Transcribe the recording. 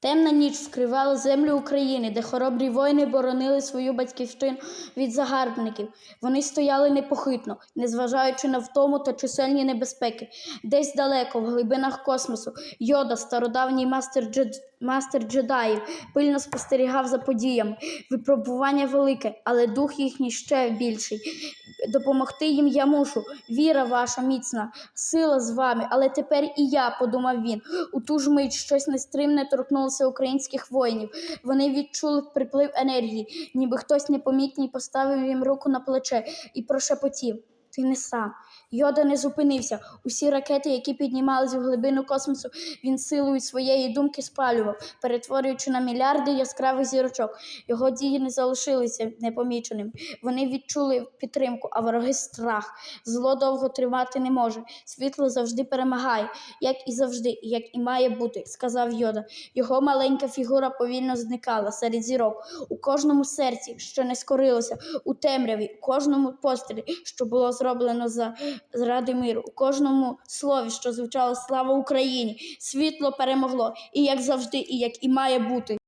Темна ніч вкривала землю України, де хоробрі воїни боронили свою батьківщину від загарбників. Вони стояли непохитно, незважаючи на втому та чисельні небезпеки. Десь далеко, в глибинах космосу, Йода, стародавній мастер, джед... мастер джедаїв, пильно спостерігав за подіями. Випробування велике, але дух їхній ще більший. Допомогти їм я мушу. Віра ваша міцна, сила з вами, але тепер і я, подумав він. У ту ж мить щось нестримне торкнулося українських воїнів. Вони відчули приплив енергії, ніби хтось непомітний поставив їм руку на плече і прошепотів. Ти не сам. Йода не зупинився. Усі ракети, які піднімались в глибину космосу, він силою своєї думки спалював, перетворюючи на мільярди яскравих зірочок. Його дії не залишилися непоміченими. Вони відчули підтримку, а вороги страх. Зло довго тривати не може. Світло завжди перемагає, як і завжди, як і має бути, сказав Йода. Його маленька фігура повільно зникала серед зірок. У кожному серці, що не скорилося, у темряві, у кожному пострілі, що було зроблено за заради миру, у кожному слові, що звучало слава Україні, світло перемогло, і як завжди, і як і має бути.